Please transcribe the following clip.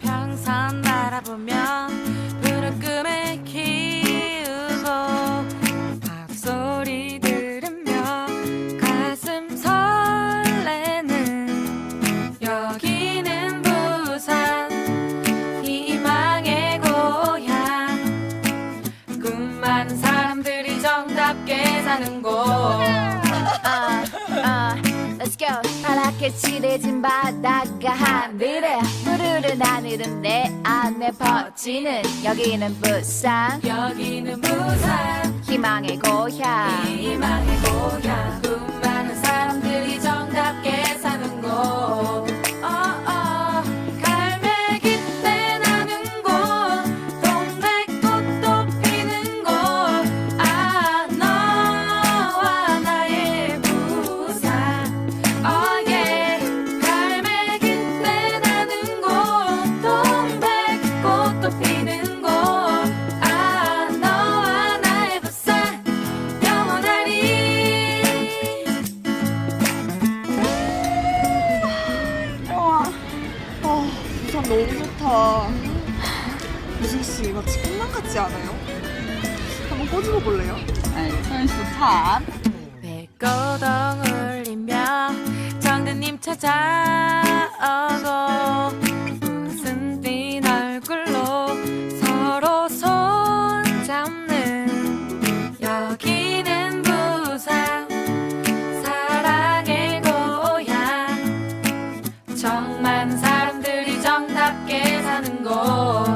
평선 바라보며 사는 곳 아, 아, let's go. 파랗게 칠해진 바다가 하늘에 푸르른 하늘은 내 안에 퍼지는 여기는 부산. 여기는 부산. 희망의 고향 너무 좋다. 유진 씨, 이거 치킨맛 같지 않아요? 한번 꼬집어 볼래요? 배꼽덩 울리며 정드님 찾아오 사는 것.